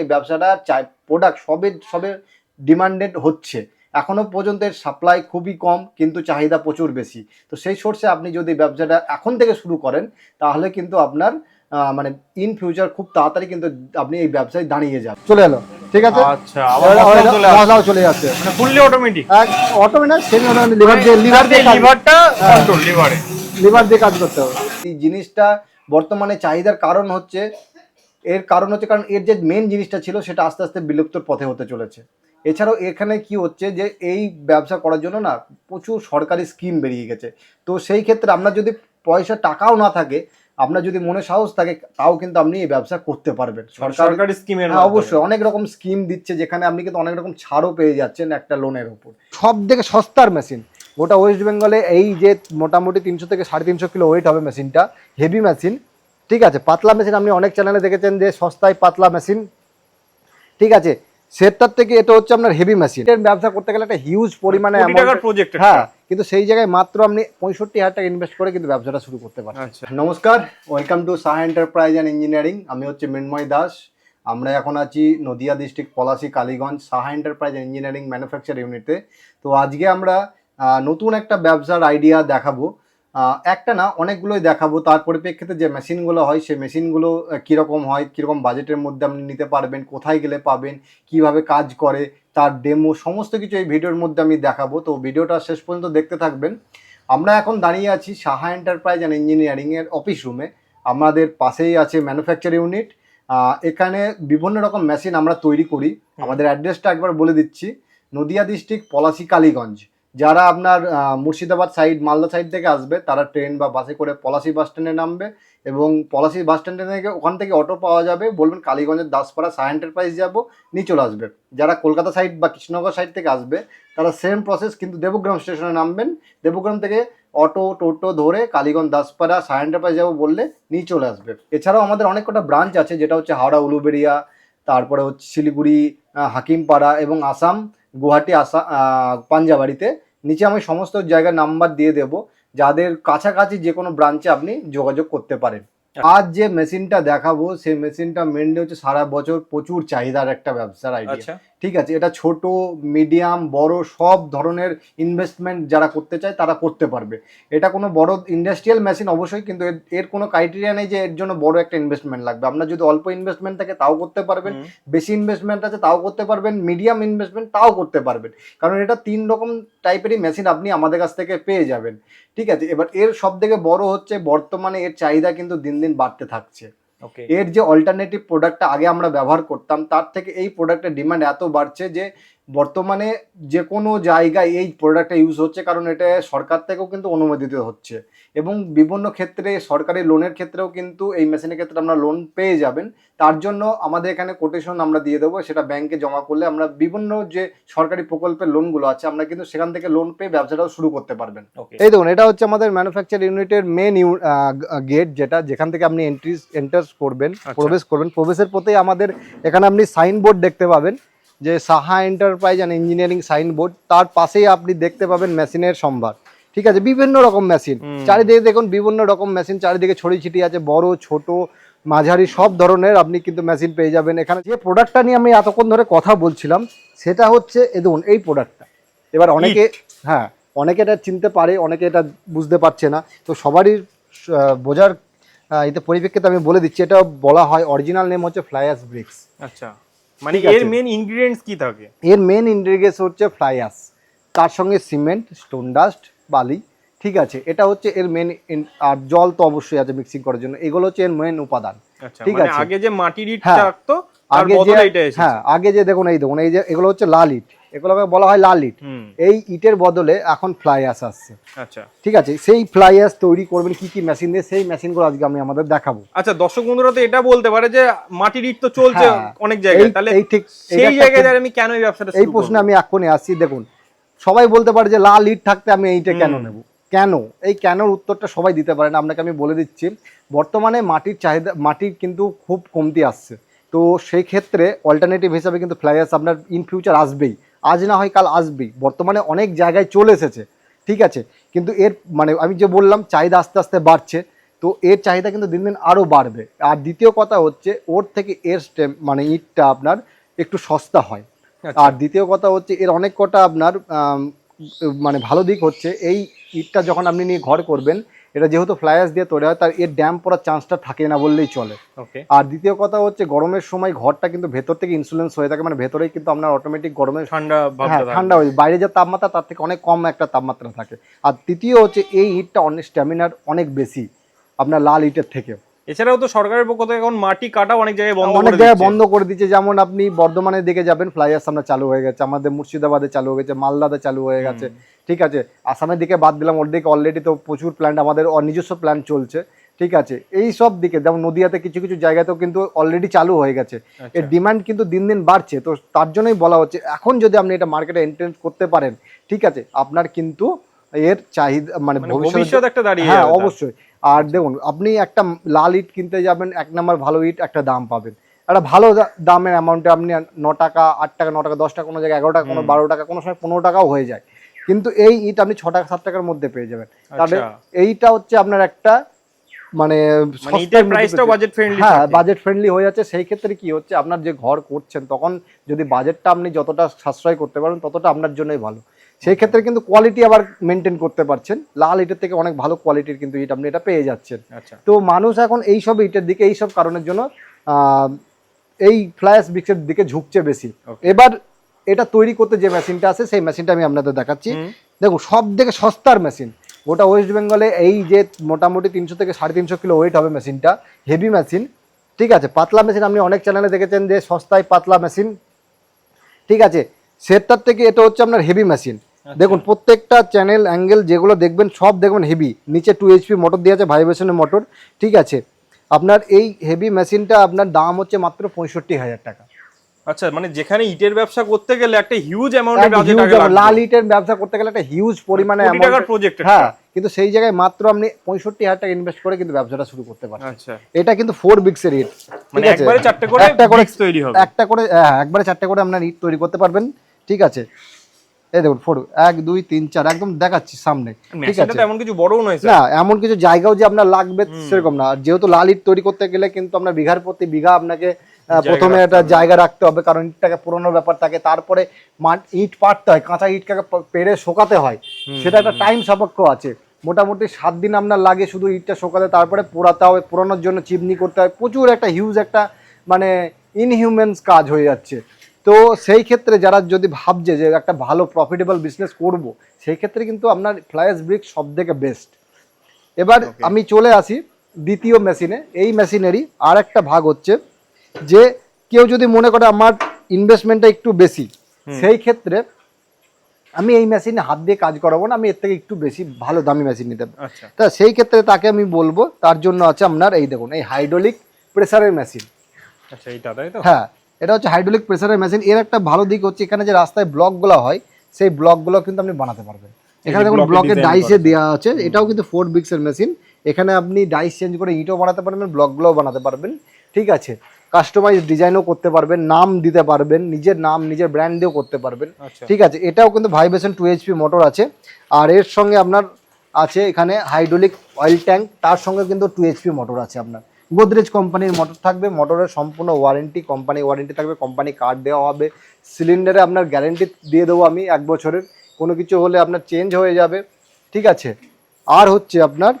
এই ব্যবসাটা চাই প্রোডাক্ট সবে সবে ডিমান্ডেড হচ্ছে। এখনও পর্যন্ত এর সাপ্লাই খুবই কম কিন্তু চাহিদা প্রচুর বেশি। তো সেই সোর্সে আপনি যদি ব্যবসাটা এখন থেকে শুরু করেন তাহলে কিন্তু আপনার মানে ইন ফিউচার খুব তাড়াতাড়ি কিন্তু আপনি এই ব্যবসায় দাঁড়িয়ে যান। চলে এলো ঠিক আছে? আচ্ছা আবার চলে যাচ্ছে। মানে fully automatic automatic semi automatic lever দিয়ে লিভার দিয়ে লিভারটা কন্ট্রোল লিভারে লিভার দিয়ে কাজ করতে হবে। এই জিনিসটা বর্তমানে চাহিদার কারণ হচ্ছে এর কারণ হচ্ছে কারণ এর যে মেন জিনিসটা ছিল সেটা আস্তে আস্তে বিলুপ্তর পথে হতে চলেছে। এছাড়াও এখানে কি হচ্ছে যে এই ব্যবসা করার জন্য না প্রচুর সরকারি স্কিম বেরিয়ে গেছে। তো সেই ক্ষেত্রে আপনার যদি পয়সা টাকাও না থাকে আপনার যদি মনে সাহস থাকে তাও কিন্তু আপনি এই ব্যবসা করতে পারবেন। সরকারি স্কিমের হ্যাঁ অবশ্যই অনেক রকম স্কিম দিচ্ছে যেখানে আপনি কিন্তু অনেক রকম ছাড়ও পেয়ে যাচ্ছেন একটা লোনের উপর। সব থেকে সস্তার মেশিন গোটা ওয়েস্ট বেঙ্গলে এই যে মোটামুটি তিনশো থেকে সাড়ে তিনশো কিলো ওয়েট হবে মেশিনটা হেভি মেশিন ঠিক আছে পাতলা মেশিন আপনি অনেক চ্যানেলে দেখেছেন যে সস্তায় পাতলা মেশিন। ঠিক আছে সেটার থেকে এটা হচ্ছে আপনার হেভি মেশিন এর ব্যবসা করতে গেলে একটা হিউজ পরিমাণে কোটি প্রজেক্ট হ্যাঁ কিন্তু সেই জায়গায় মাত্র আপনি পঁয়ষট্টি হাজার টাকা ইনভেস্ট করে কিন্তু ব্যবসাটা শুরু করতে পারেন আচ্ছা। নমস্কার welcome to Saha enterprise and engineering আমি হচ্ছে মৃন্ময় দাস। আমরা এখন আছি Nadia district Palashi Kaliganj Saha enterprise engineering manufacture ইউনিটে তো আজকে আমরা নতুন একটা ব্যবসার আইডিয়া দেখাবো। একটা না অনেকগুলোই দেখাবো। তার পরিপ্রেক্ষিতে যে মেশিনগুলো হয় সেই মেশিনগুলো কীরকম হয় কীরকম বাজেটের মধ্যে আপনি নিতে পারবেন কোথায় গেলে পাবেন কীভাবে কাজ করে তার ডেমো সমস্ত কিছু এই ভিডিওর মধ্যে আমি দেখাবো। তো ভিডিওটা শেষ পর্যন্ত দেখতে থাকবেন। আমরা এখন দাঁড়িয়ে আছি সাহা এন্টারপ্রাইজ অ্যান্ড ইঞ্জিনিয়ারিংয়ের অফিস রুমে আমাদের পাশেই আছে ম্যানুফ্যাকচার ইউনিট এখানে বিভিন্ন রকম মেশিন আমরা তৈরি করি। আমাদের অ্যাড্রেসটা একবার বলে দিচ্ছি। নদিয়া ডিস্ট্রিক্ট পলাশি কালীগঞ্জ। যারা আপনার মুর্শিদাবাদ সাইড মালদা সাইড থেকে আসবে, তারা ট্রেন বা বাসে করে পলাশি বাস স্ট্যান্ডে নামবে এবং পলাশি বাস স্ট্যান্ডে থেকে ওখান থেকে অটো পাওয়া যাবে। বলবেন কালীগঞ্জের দাসপাড়া সাহা এন্টারপ্রাইজ যাব, নিয়ে চলে আসবে। যারা কলকাতা সাইড বা কৃষ্ণনগর সাইড থেকে আসবে, তারা সেম প্রসেস কিন্তু দেবগ্রাম স্টেশনে নামবেন। দেবগ্রাম থেকে অটো টোটো ধরে কালীগঞ্জ দাসপাড়া সাহা এন্টারপ্রাইজ যাব বললে নিয়ে চলে আসবে। এছাড়াও আমাদের অনেক কটা ব্রাঞ্চ আছে, যেটা হচ্ছে হাওড়া, উলুবেড়িয়া, তারপরে হচ্ছে শিলিগুড়ি হাকিমপাড়া এবং আসাম, গুয়াহাটি, আসা পাঞ্জাবাড়িতে নিচে আমি সমস্ত জায়গার নাম্বার দিয়ে দেব যাদের কাছাকাছি যে কোনো ব্রাঞ্চে আপনি যোগাযোগ করতে পারেন। আজ যে মেশিনটা দেখাবো সেই মেশিনটা মেনলি হচ্ছে সারা বছর প্রচুর চাহিদার একটা ব্যবসার আইডিয়া আচ্ছা। ঠিক আছে এটা ছোট মিডিয়াম বড় সব ধরনের ইনভেস্টমেন্ট যারা করতে চায় তারা করতে পারবে। এটা কোনো বড় ইন্ডাস্ট্রিয়াল মেশিন অবশ্যই কিন্তু এর- কোনো ক্রাইটেরিয়া নেই যে এর জন্য বড় একটা ইনভেস্টমেন্ট লাগবে। আপনার যদি অল্প ইনভেস্টমেন্ট থাকে তাও করতে পারবেন বেশি ইনভেস্টমেন্ট আছে তাও করতে পারবেন মিডিয়াম ইনভেস্টমেন্ট তাও করতে পারবেন। কারণ এটা তিন রকম টাইপেরই মেশিন আপনি আমাদের কাছ থেকে পেয়ে যাবেন। ঠিক আছে এবার এর সব থেকে বড় হচ্ছে বর্তমানে এর চাহিদা কিন্তু দিন দিন বাড়তে থাকছে। এর যে অল্টারনেটিভ প্রোডাক্টটা আগে আমরা ব্যবহার করতাম, তার থেকে এই প্রোডাক্টের ডিমান্ড এত বাড়ছে যে বর্তমানে যে কোনো জায়গায় এই প্রোডাক্টটা ইউজ হচ্ছে কারণ এটা সরকার থেকেও কিন্তু অনুমোদিত হচ্ছে। এবং বিভিন্ন ক্ষেত্রে সরকারি লোনের ক্ষেত্রেও কিন্তু এই মেশিনের ক্ষেত্রে আমরা লোন পেয়ে যাবেন। তার জন্য আমাদের এখানে কোটেশন আমরা দিয়ে দেবো সেটা ব্যাংকে জমা করলে আমরা বিভিন্ন যে সরকারি প্রকল্পের লোনগুলো আছে আমরা কিন্তু সেখান থেকে লোন পেয়ে ব্যবসাটাও শুরু করতে পারবেন। এই দেখুন এটা হচ্ছে আমাদের ম্যানুফ্যাকচার ইউনিটের মেন গেট যেটা যেখান থেকে আপনি এন্ট্রি এন্টার করবেন আচ্ছা। প্রবেশ করবেন। প্রবেশের পথেই আমাদের এখানে আপনি সাইনবোর্ড দেখতে পাবেন। যে Saha enterprise and engineering signboard তার পাশেই আপনি দেখতে পাবেন মেশিনের সম্ভার। ঠিক আছে? বিভিন্ন রকম মেশিন। চারিদিকে দেখুন বিভিন্ন রকম মেশিন চারিদিকে ছড়িয়ে ছিটিয়ে আছে বড় ছোট মাঝারি সব ধরনের আপনি কিন্তু মেশিন পেয়ে যাবেন এখানে। যে প্রোডাক্টটা নিয়ে আমি এতক্ষণ ধরে কথা বলছিলাম সেটা হচ্ছে এ দেখুন এই প্রোডাক্টটা এবার অনেকে হ্যাঁ অনেকে এটা চিনতে পারে অনেকে এটা বুঝতে পারছে না। তো সবারই বোঝার এতে পরিপ্রেক্ষিতে আমি বলে দিচ্ছি এটা বলা হয় অরিজিনাল নেম হচ্ছে ফ্লাইয়াস ব্রিক্স আচ্ছা। মানে এর মেন ইনগ্রেডিয়েন্টস কি থাকে? এর মেন ইনগ্রিডিয়েন্টস হচ্ছে ফ্লাই অ্যাশ তার সঙ্গে সিমেন্ট স্টোন ডাস্ট বালি ঠিক আছে? এটা হচ্ছে এর মেন আর জল তো অবশ্যই আছে মিক্সিং করার জন্য। এগুলো হচ্ছে এর মেন উপাদান। আচ্ছা ঠিক মানে আছে। আগে যে মাটির ইট হ্যাঁ। থাকতো আগে যে হ্যাঁ আগে যে দেখুন এই দেখুন এই যে এগুলো হচ্ছে লাল ইট। এগুলোকে বলা হয় লাল ইট। এই ইটের বদলে এখন ফ্লাইয়াস আসছে। আচ্ছা। ঠিক আছে সেই ফ্লাইয়াস তৈরি করবেন কি কি মেশিন দিয়ে সেই মেশিনগুলো আজকে আমি আমাদের দেখাবো। আচ্ছা দর্শক বন্ধুরা তো এটা বলতে পারে যে মাটির ইট তো চলছে হ্যাঁ। অনেক জায়গায়। তাহলে এই ঠিক সেই জায়গায় আমি কেন এই ব্যবসাটা এই প্রশ্নে? আমি এক্ষুনি আসছি। দেখুন সবাই বলতে পারে যে লাল ইট থাকতে আমি এইটা কেন নেব? কেন? এই কেনর উত্তরটা সবাই দিতে পারে না আপনাকে আমি বলে দিচ্ছি। বর্তমানে মাটির চাহিদা মাটির কিন্তু খুব কমতি আসছে। তো সেই ক্ষেত্রে অল্টারনেটিভ হিসাবে কিন্তু ফ্লাইয়াস আপনার ইন ফিউচার আসবেই। আজ না হয় কাল আসবেই। বর্তমানে অনেক জায়গায় চলে এসেছে। ঠিক আছে? কিন্তু এর মানে আমি যে বললাম চাহিদা আস্তে আস্তে বাড়ছে। তো এর চাহিদা কিন্তু দিন দিন আরও বাড়বে। আর দ্বিতীয় কথা হচ্ছে ওর থেকে এর স্টেম মানে ইটটা আপনার একটু সস্তা হয়। আচ্ছা। আর দ্বিতীয় কথা হচ্ছে এর অনেক কটা আপনার মানে ভালো দিক হচ্ছে। এই ইটটা যখন আপনি নিয়ে ঘর করবেন এটা যেহেতু ফ্লায়ার্স দিয়ে তৈরি হয় তার এর ড্যাম পড়ার চান্সটা থাকে না বললেই চলে। আর দ্বিতীয় কথা হচ্ছে গরমের সময় ঘরটা কিন্তু ভেতর থেকে ইনসুলেন্স হয়ে থাকে মানে ভেতরেই কিন্তু আপনার অটোমেটিক গরমে ঠান্ডা হ্যাঁ। ঠান্ডা হয়ে বাইরে যে তাপমাত্রা তার থেকে অনেক কম একটা তাপমাত্রা থাকে। আর তৃতীয় হচ্ছে এই হিটটা অনেক স্ট্যামিনার অনেক বেশি আপনার লাল ইটের থেকে এছাড়াও তো সরকারের পক্ষ থেকে এখন মাটি কাটা অনেক জায়গায় বন্ধ অনেক করে জায়গায় বন্ধ করে দিচ্ছে। যেমন আপনি বর্ধমানের দিকে যাবেন ফ্লাইয়ার্স আমরা চালু হয়ে গেছে। আমাদের মুর্শিদাবাদে চালু হয়ে গেছে মালদাতে চালু হয়ে গেছে। ঠিক আছে আসামের দিকে বাদ দিলাম ওর দিকে অলরেডি তো প্রচুর প্ল্যান্ট আমাদের নিজস্ব প্ল্যান্ট চলছে। ঠিক আছে এই সব দিকে যেমন নদিয়াতে কিছু কিছু জায়গাতেও কিন্তু অলরেডি চালু হয়ে গেছে। আচ্ছা। এর ডিমান্ড কিন্তু দিন দিন বাড়ছে। তো তার জন্যই বলা হচ্ছে এখন যদি আপনি এটা মার্কেটে এন্ট্রেন্স করতে পারেন ঠিক আছে আপনার কিন্তু এর চাহিদা মানে মানে ভবিষ্যৎ একটা দাঁড়িয়ে হ্যাঁ অবশ্যই। আর দেখুন আপনি একটা লাল ইট কিনতে যাবেন এক নাম্বার ভালো ইট একটা দাম পাবেন। একটা ভালো দামের অ্যামাউন্টে আপনি ন টাকা আট টাকা ন টাকা দশ টাকা কোনো জায়গায় এগারো টাকা কোনো বারো টাকা কোনো সময় পনেরো টাকাও হয়ে যায়। কিন্তু এই ইট আপনি ছ টাকা সাত টাকার মধ্যে পেয়ে যাবেন। তাহলে আচ্ছা। এইটা হচ্ছে আপনার একটা মানে মানে হ্যাঁ বাজেট ফ্রেন্ডলি হয়ে যাচ্ছে। সেই ক্ষেত্রে কি হচ্ছে আপনার যে ঘর করছেন তখন যদি বাজেটটা আপনি যতটা সাশ্রয় করতে পারেন ততটা আপনার জন্যই ভালো। সেই ক্ষেত্রে কিন্তু কোয়ালিটি আবার মেনটেন করতে পারছেন। লাল ইটের থেকে অনেক ভালো কোয়ালিটির কিন্তু ইট আপনি এটা পেয়ে যাচ্ছেন। আচ্ছা। তো মানুষ এখন এই সব ইটের দিকে এই সব কারণের জন্য এই ফ্ল্যাশ ব্রিক্সের দিকে ঝুঁকছে বেশি। এবার এটা তৈরি করতে যে মেশিনটা আছে সেই মেশিনটা আমি আপনাদের দেখাচ্ছি। দেখো সব থেকে সস্তার মেশিন গোটা ওয়েস্ট বেঙ্গলে এই যে মোটামুটি তিনশো থেকে সাড়ে তিনশো কিলো ওয়েট হবে মেশিনটা হেভি মেশিন ঠিক আছে পাতলা মেশিন আপনি অনেক চ্যানেলে দেখেছেন যে সস্তায় পাতলা মেশিন ঠিক আছে সেটার থেকে এটা হচ্ছে আপনার হেভি মেশিন দেখুন প্রত্যেকটা চ্যানেল অ্যাঙ্গেল যেগুলো দেখবেন সব দেখবেন হেভি নিচে টু এইচপি মোটর দিয়ে আছে ভাইব্রেশনের মোটর ঠিক আছে? আপনার এই হেভি মেশিনটা আপনার দাম হচ্ছে মাত্র পঁয়ষট্টি হাজার টাকা। আচ্ছা মানে যেখানে ইটের ব্যবসা করতে গেলে একটা হিউজ অ্যামাউন্টের amount, লাল ইটের ব্যবসা করতে গেলে একটা হিউজ পরিমাণে টাকার প্রজেক্ট হ্যাঁ কিন্তু সেই জায়গায় মাত্র আপনি পঁয়ষট্টি হাজার টাকা ইনভেস্ট করে কিন্তু ব্যবসাটা শুরু করতে পারেন আচ্ছা। এটা কিন্তু ফোর বিক্স এর ইট মানে একবারে চারটে করে একটা করে তৈরি হবে। একটা করে হ্যাঁ একবারে চারটে করে আপনার ইট তৈরি করতে পারবেন ঠিক আছে? এই দেখুন ফোর এক দুই তিন চার একদম দেখাচ্ছি সামনে ঠিক আছে? এমন কিছু বড়ও নয় না এমন কিছু জায়গাও যে আপনার লাগবে সেরকম না। আর যেহেতু লাল ইট তৈরি করতে গেলে কিন্তু আপনার বিঘার প্রতি বিঘা আপনাকে প্রথমে একটা জায়গা রাখতে হবে কারণ ইটটাকে পুরোনোর ব্যাপার থাকে তারপরে ইট পাড়তে হয় কাঁচা ইটটাকে পেরে শোকাতে হয়। সেটা একটা টাইম সাপেক্ষ আছে। মোটামুটি সাত দিন আপনার লাগে শুধু ইটটা শোকাতে তারপরে পোড়াতে হবে পোড়ানোর জন্য চিমনি করতে হয়। প্রচুর একটা হিউজ একটা মানে ইনহিউম্যানস কাজ হয়ে যাচ্ছে। তো সেই ক্ষেত্রে যারা যদি ভাবছে যে একটা ভালো প্রফিটেবল বিজনেস করব সেই ক্ষেত্রে কিন্তু আপনার ফ্লাইস ব্রিক সব থেকে বেস্ট এবার আমি চলে আসি দ্বিতীয় মেশিনে এই মেশিনেরই আর একটা ভাগ হচ্ছে যে কেউ যদি মনে করে আমার ইনভেস্টমেন্টটা একটু বেশি সেই ক্ষেত্রে আমি এই মেশিনে হাত দিয়ে কাজ করাবো না আমি এর থেকে একটু বেশি ভালো দামি মেশিন নিতে পারি আচ্ছা। তা সেই ক্ষেত্রে তাকে আমি বলব তার জন্য আছে আপনার এই দেখুন এই হাইড্রোলিক প্রেসারের মেশিন আচ্ছা এইটা তাই তো? হ্যাঁ এটা হচ্ছে হাইড্রোলিক প্রেসারের মেশিন এর একটা ভালো দিক হচ্ছে এখানে যে রাস্তায় ব্লকগুলো হয় সেই ব্লকগুলো কিন্তু আপনি বানাতে পারবেন। এখানে দেখুন ব্লকের ডাইসে দেওয়া আছে। এটাও কিন্তু ফোর বিক্সের মেশিন এখানে আপনি ডাইস চেঞ্জ করে ইটও বানাতে পারবেন ব্লকগুলোও বানাতে পারবেন। ঠিক আছে? কাস্টমাইজ ডিজাইনও করতে পারবেন নাম দিতে পারবেন নিজের নাম নিজের ব্র্যান্ড দিয়েও করতে পারবেন। আচ্ছা। ঠিক আছে? এটাও কিন্তু ভাইব্রেশন টু এইচপি মোটর আছে। আর এর সঙ্গে আপনার আছে এখানে হাইড্রোলিক অয়েল ট্যাঙ্ক তার সঙ্গে কিন্তু টু এইচপি মোটর আছে আপনার। গোদরেজ কোম্পানির মোটর থাকবে মোটরের সম্পূর্ণ ওয়ারেন্টি কোম্পানি ওয়ারেন্টি থাকবে কোম্পানি কার্ড দেওয়া হবে সিলিন্ডারে আপনার গ্যারেন্টি দিয়ে দেবো আমি এক বছরের কোনো কিছু হলে আপনার চেঞ্জ হয়ে যাবে ঠিক আছে? আর হচ্ছে আপনার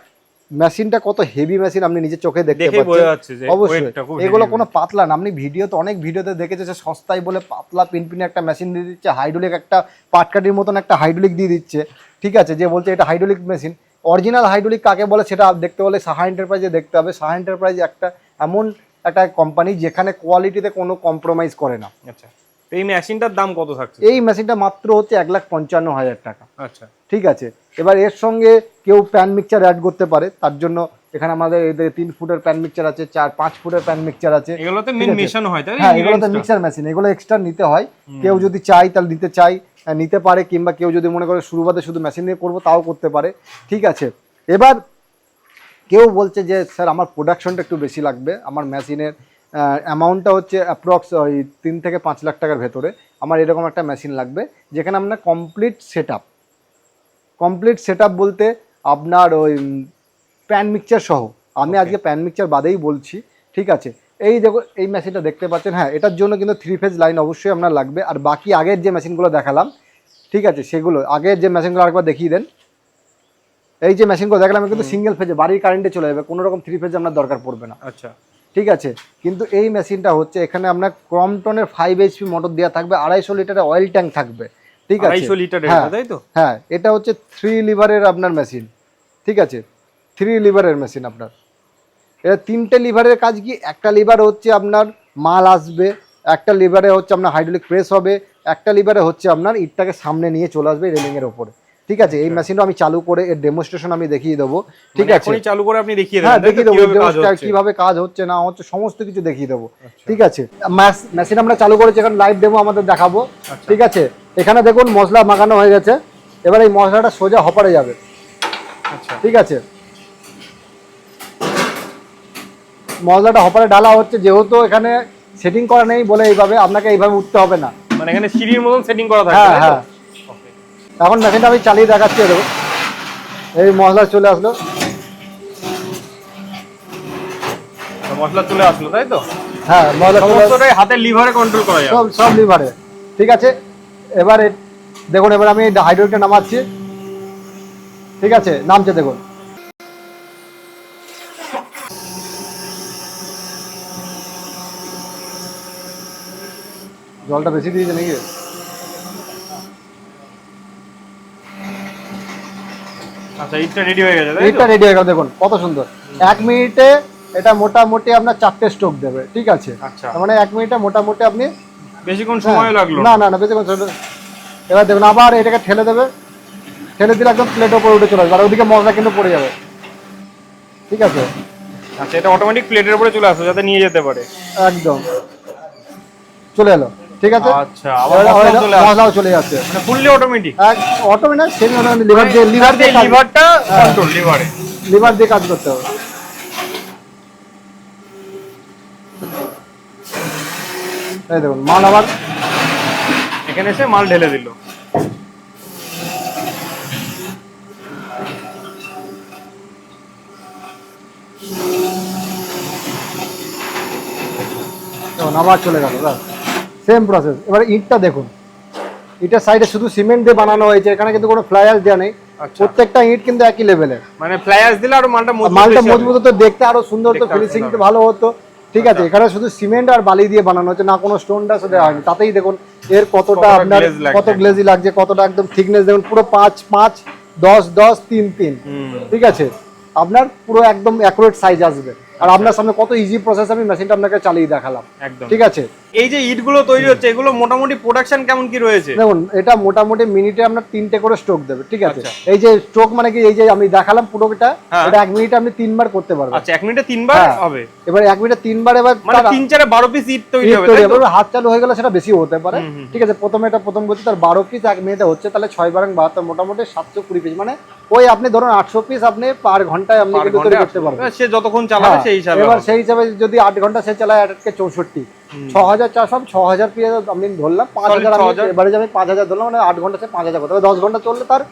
মেশিনটা কত হেভি মেশিন আপনি নিজের চোখে দেখতে পাচ্ছেন। অবশ্যই। এগুলো কোনো পাতলা না। আপনি ভিডিওতে অনেক ভিডিওতে দেখেছে যে সস্তায় বলে পাতলা পিনপিনে একটা মেশিন দিয়ে দিচ্ছে হাইড্রোলিক একটা পাটকাঠির মতন একটা হাইড্রোলিক দিয়ে দিচ্ছে ঠিক আছে? যে বলছে এটা হাইড্রোলিক মেশিন অরিজিনাল হাইড্রোলিক কাকে বলে সেটা দেখতে হলে সাহা এন্টারপ্রাইজে দেখতে হবে। সাহা এন্টারপ্রাইজ একটা এমন একটা কোম্পানি যেখানে কোয়ালিটিতে কোনো কম্প্রোমাইজ করে না। আচ্ছা এই মেশিনটার দাম কত থাকছে? এই মেশিনটা মাত্র হচ্ছে এক লাখ পঞ্চান্ন হাজার টাকা। আচ্ছা। ঠিক আছে এবার এর সঙ্গে কেউ প্যান মিক্সচার অ্যাড করতে পারে তার জন্য এখানে আমাদের এদের তিন ফুটের প্যান মিক্সচার আছে চার পাঁচ ফুটের প্যান মিক্সচার আছে। এগুলোতে। মেশানো হয় তাই হ্যাঁ এগুলো তো মিক্সার মেশিন এগুলো এক্সট্রা নিতে হয়। কেউ যদি চাই তাহলে নিতে চাই নিতে পারে কিংবা কেউ যদি মনে করে শুরুবাতে শুধু মেশিন দিয়ে করব তাও করতে পারে। ঠিক আছে? এবার কেউ বলছে যে স্যার আমার প্রোডাকশনটা একটু বেশি লাগবে। আমার মেশিনের অ্যামাউন্টটা হচ্ছে অ্যাপ্রক্স ওই তিন থেকে পাঁচ লাখ টাকার ভেতরে। আমার এরকম একটা মেশিন লাগবে যেখানে আপনার complete set up complete set বলতে আপনার ওই প্যান মিক্সচার সহ। আমি আজকে প্যান মিক্সচার বাদেই বলছি ঠিক আছে? এই দেখো এই মেশিনটা দেখতে পাচ্ছেন হ্যাঁ এটার জন্য কিন্তু থ্রি ফেজ লাইন অবশ্যই আপনার লাগবে। আর বাকি আগের যে মেশিনগুলো দেখালাম ঠিক আছে সেগুলো আগের যে মেশিনগুলো আরেকবার দেখিয়ে দেন। এই যে মেশিনগুলো দেখালাম কিন্তু সিঙ্গেল ফেজে বাড়ির কারেন্টে চলে যাবে কোনো রকম থ্রি ফেজ আপনার দরকার পড়বে না। আচ্ছা। ঠিক আছে? কিন্তু এই মেশিনটা হচ্ছে এখানে আপনার ক্রমটনের ফাইভ এইচপি মোটর দেওয়া থাকবে আড়াইশো লিটারের অয়েল ট্যাঙ্ক থাকবে। ঠিক আছে? হ্যাঁ। তাই তো? হ্যাঁ এটা হচ্ছে থ্রি লিভারের আপনার মেশিন ঠিক আছে? থ্রি লিভারের মেশিন আপনার। এটা তিনটে লিভারের কাজ কি? একটা লিভার হচ্ছে আপনার মাল আসবে একটা লিভারে হচ্ছে আপনার হাইড্রোলিক প্রেস হবে একটা লিভারে হচ্ছে আপনার ইটটাকে সামনে নিয়ে চলে আসবে রেলিংয়ের ওপরে। ঠিক আছে? এই মেশিনটা আমি চালু করে এর ডেমোস্ট্রেশন আমি দেখিয়ে দেবো। ঠিক মানে আছে? চালু করে আপনি দেখিয়ে হ্যাঁ? দেখিয়ে দেবো কীভাবে কাজ হচ্ছে? কাজ হচ্ছে না হচ্ছে সমস্ত কিছু দেখিয়ে দেবো। আচ্ছা। ঠিক আছে? মেশিন আমরা চালু করেছি এখন লাইভ ডেমো আমাদের দেখাবো। আচ্ছা। ঠিক আছে? এখানে দেখুন মশলা মাখানো হয়ে গেছে। এবার এই মশলাটা সোজা হপারে যাবে। আচ্ছা। ঠিক আছে? মশলাটা হপারে ঢালা হচ্ছে যেহেতু এখানে সেটিং করা নেই বলে এইভাবে আপনাকে এইভাবে উঠতে হবে না। মানে এখানে সিঁড়ির মতন সেটিং করা থাকবে হ্যাঁ হ্যাঁ. এখন মেশিনটা আমি চালিয়ে দেখাচ্ছি দেখো এই মশলা চলে আসলো। তো মশলা চলে আসলো তাই তো? হ্যাঁ মশলা সমস্তটাই হাতের লিভারে কন্ট্রোল করা যাবে। সব সব লিভারে ঠিক আছে? এবারে দেখুন এবার আমি হাইড্রোলিকটা নামাচ্ছি। ঠিক আছে? নামছে দেখুন। জলটা বেশি দিয়েছে নাকি? আচ্ছা ইটটা রেডি হয়ে গেছে তাই রেডি হয়ে গেল দেখুন কত সুন্দর। এক মিনিটে এটা মোটামুটি আপনার চারটে স্ট্রোক দেবে ঠিক আছে? আচ্ছা। মানে এক মিনিটে মোটামুটি আপনি বেশিক্ষণ সময় লাগল। না না না বেশিক্ষণ। এবার দেখুন আবার এটাকে ঠেলে দেবে। ঠেলে দিলে একদম প্লেট ওপরে উঠে চলে আসবে আর ওদিকে মশলা কিন্তু পড়ে যাবে। ঠিক আছে? আচ্ছা এটা অটোমেটিক প্লেটের উপরে চলে আসলো যাতে নিয়ে যেতে পারে। একদম। চলে এলো। ঠিক আছে? আচ্ছা আবার মশলাও চলে যাচ্ছে মানে fully automatic automatic semi lever দিয়ে লিভার দিয়ে লিভারটা। কন্ট্রোল লিভারে লিভার দিয়ে কাজ করতে হবে। এই দেখুন মাল আবার এখানে এসে মাল ঢেলে দিল। আবার চলে গেল সেম প্রসেস এবার ইটটা দেখুন। ইটের সাইডে শুধু সিমেন্ট দিয়ে বানানো হয়েছে এখানে কিন্তু কোনো ফ্লায়ার দেওয়া নেই। আচ্ছা। প্রত্যেকটা ইট কিন্তু একই লেভেলের মানে ফ্লাইয়ার্স দিলে আরও মালটা মালটা মজবুত হতো দেখতে আরও সুন্দর হতো ফিনিশিং সুন্দর ভালো হতো। ঠিক আছে এখানে শুধু সিমেন্ট আর বালি দিয়ে বানানো হচ্ছে না কোনো স্টোন ডাস দেওয়া হয়নি। তাতেই দেখুন এর কতটা আপনার কত গ্লেজি লাগছে কতটা একদম থিকনেস দেখুন পুরো পাঁচ পাঁচ দশ দশ তিন তিন। ঠিক আছে আপনার পুরো একদম অ্যাকুরেট সাইজ আসবে। আর আপনার সামনে কত ইজি প্রসেস আমি মেশিনটা আপনাকে চালিয়ে দেখালাম। একদম। ঠিক আছে এই যে ইটগুলো তৈরি হচ্ছে এগুলো মোটামুটি প্রোডাকশন কেমন কি রয়েছে? দেখুন এটা মোটামুটি মিনিটে আপনার তিনটে করে স্ট্রোক দেবে ঠিক আছে? আচ্ছা। এই যে স্ট্রোক মানে কি এই যে আমি দেখালাম পুরোটা হ্যাঁ। এটা এক মিনিটে আপনি তিনবার করতে পারবেন। আচ্ছা এক মিনিটে তিনবার হ্যাঁ। হবে? এবার এক মিনিটে তিনবার এবার মানে তিন চারে বারো পিস ইট তৈরি হবে তৈরি। হাত চালু হয়ে গেলে সেটা বেশি হতে পারে। ঠিক আছে? প্রথমে এটা প্রথম তার বারো পিস এক মিনিটে হচ্ছে তাহলে ছয় বারং বাহাত্তর মোটামুটি সাতশো কুড়ি পিস মানে ওই আপনি ধরুন আটশো পিস আপনি পার ঘন্টায় আপনি কিন্তু তৈরি করতে পারবেন। সে যতক্ষণ চালাবে হ্যাঁ, সেই হিসাবে এবার সেই হিসাবে যদি আট ঘণ্টা সে চালায় আটকে চৌষট্টি ছ হাজার চারশো ছ হাজার আমি ধরলাম পাঁচ হাজার আমি 6,000 এবারে আমি পাঁচ হাজার ধরলাম মানে আট ঘণ্টা সে পাঁচ হাজার করতে হবে দশ ঘণ্টা চললে তার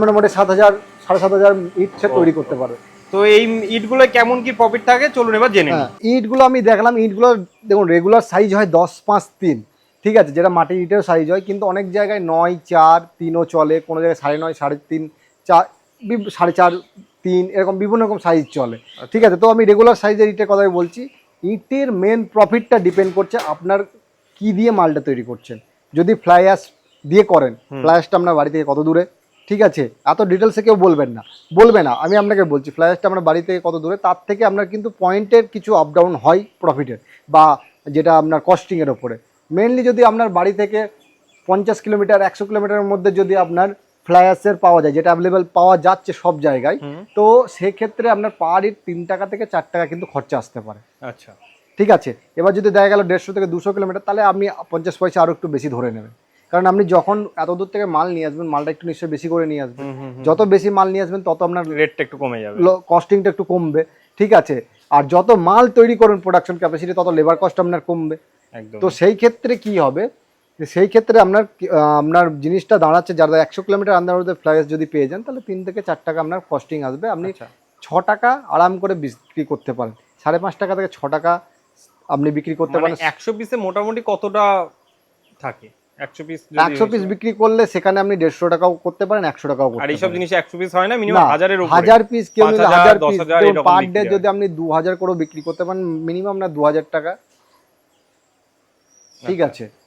মোটামুটি সাত হাজার সাড়ে সাত হাজার ইট সে তৈরি করতে পারবে। তো এই ইটগুলো কেমন কি প্রফিট থাকে? চলুন এবার জেনে। হ্যাঁ ইটগুলো আমি দেখলাম ইটগুলো দেখুন রেগুলার সাইজ হয় দশ পাঁচ তিন ঠিক আছে? যেটা মাটির ইটের সাইজ হয় কিন্তু অনেক জায়গায় নয় চার তিনও চলে কোনো জায়গায় সাড়ে নয় সাড়ে তিন চার সাড়ে চার তিন এরকম বিভিন্ন রকম সাইজ চলে ঠিক আছে? তো আমি রেগুলার সাইজের ইটের কথাই বলছি। ইটের মেন প্রফিটটা ডিপেন্ড করছে আপনার কি দিয়ে মালটা তৈরি করছেন। যদি ফ্লাইয়াস দিয়ে করেন ফ্লাইয়াসটা আপনার বাড়ি থেকে কত দূরে? ঠিক আছে এত ডিটেলসে কেউ বলবেন না। বলবে না আমি আপনাকে বলছি ফ্লাইয়াসটা আপনার বাড়ি থেকে কত দূরে? তার থেকে আপনার কিন্তু পয়েন্টের কিছু আপ ডাউন হয় প্রফিটের বা যেটা আপনার কস্টিংয়ের ওপরে। মেনলি যদি আপনার বাড়ি থেকে পঞ্চাশ কিলোমিটার একশো কিলোমিটারের মধ্যে যদি আপনার ফ্লায়ার্সের পাওয়া যায় যেটা অ্যাভেলেবেল পাওয়া যাচ্ছে সব জায়গায়। তো সেক্ষেত্রে আপনার পার ইট তিন টাকা থেকে চার টাকা কিন্তু খরচা আসতে পারে। আচ্ছা। ঠিক আছে? এবার যদি দেখা গেল দেড়শো থেকে দুশো কিলোমিটার তাহলে আপনি পঞ্চাশ পয়সা আরও একটু বেশি ধরে নেবেন। কারণ আপনি যখন এত দূর থেকে মাল নিয়ে আসবেন মালটা একটু নিশ্চয়ই বেশি করে নিয়ে আসবেন। যত বেশি মাল নিয়ে আসবেন তত আপনার রেটটা একটু কমে যাবে। কস্টিংটা একটু কমবে। ঠিক আছে? আর যত মাল তৈরি করুন প্রোডাকশন ক্যাপাসিটি তত লেবার কস্ট আপনার কমবে। তো সেই ক্ষেত্রে কি হবে? সেই ক্ষেত্রে আপনার আপনার জিনিসটা দাঁড়াচ্ছে যারা একশো কিলোমিটার আন্ডার ফ্লাইস যদি পেয়ে যান তাহলে তিন থেকে চার টাকা আপনার কস্টিং আসবে। আপনি আচ্ছা। ছ টাকা আরাম করে বিক্রি করতে পারেন। সাড়ে পাঁচ টাকা থেকে ছ টাকা আপনি বিক্রি করতে মানে পারেন। একশো পিসে মোটামুটি কতটা থাকে? একশো পিস একশো পিস বিক্রি করলে সেখানে আপনি দেড়শো টাকাও করতে পারেন একশো টাকাও আর এইসব জিনিস একশো পিস হয় না? মিনিমাম হাজারের হাজার পিস কেউ হাজার, পিস পার ডে যদি আপনি দু হাজার করে বিক্রি করতে পারেন মিনিমাম না দু হাজার টাকা। ঠিক আচ্ছা। আছে।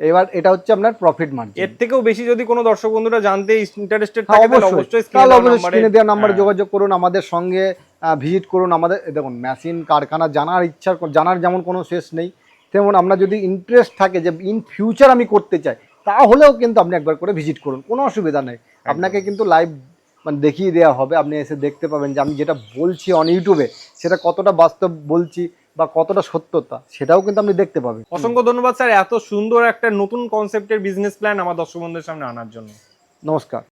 এবার এটা হচ্ছে আপনার প্রফিট মার্জিন এর থেকেও বেশি যদি কোনো দর্শক বন্ধুরা জানতে ইন্টারেস্টেড হ্যাঁ, থাকে তাহলে অবশ্যই। স্ক্রিনে দেওয়া নাম্বারে হ্যাঁ। যোগাযোগ করুন আমাদের সঙ্গে ভিজিট করুন আমাদের দেখুন মেশিন কারখানা জানার ইচ্ছা জানার যেমন কোনো শেষ নেই। তেমন আমরা যদি ইন্টারেস্ট থাকে যে ইন ফিউচার আমি করতে চাই তাহলেও কিন্তু আপনি একবার করে ভিজিট করুন কোনো অসুবিধা নেই। আপনাকে কিন্তু লাইভ মানে দেখিয়ে দেওয়া হবে আপনি এসে দেখতে পাবেন যে আমি যেটা বলছি অন ইউটিউবে সেটা কতটা বাস্তব বলছি বা কতটা সত্যতা সেটাও কিন্তু আপনি দেখতে পাবেন। অসংখ্য ধন্যবাদ স্যার। এত সুন্দর একটা নতুন কনসেপ্টের বিজনেস প্ল্যান আমার দর্শক বন্ধুদের সামনে আনার জন্য। নমস্কার।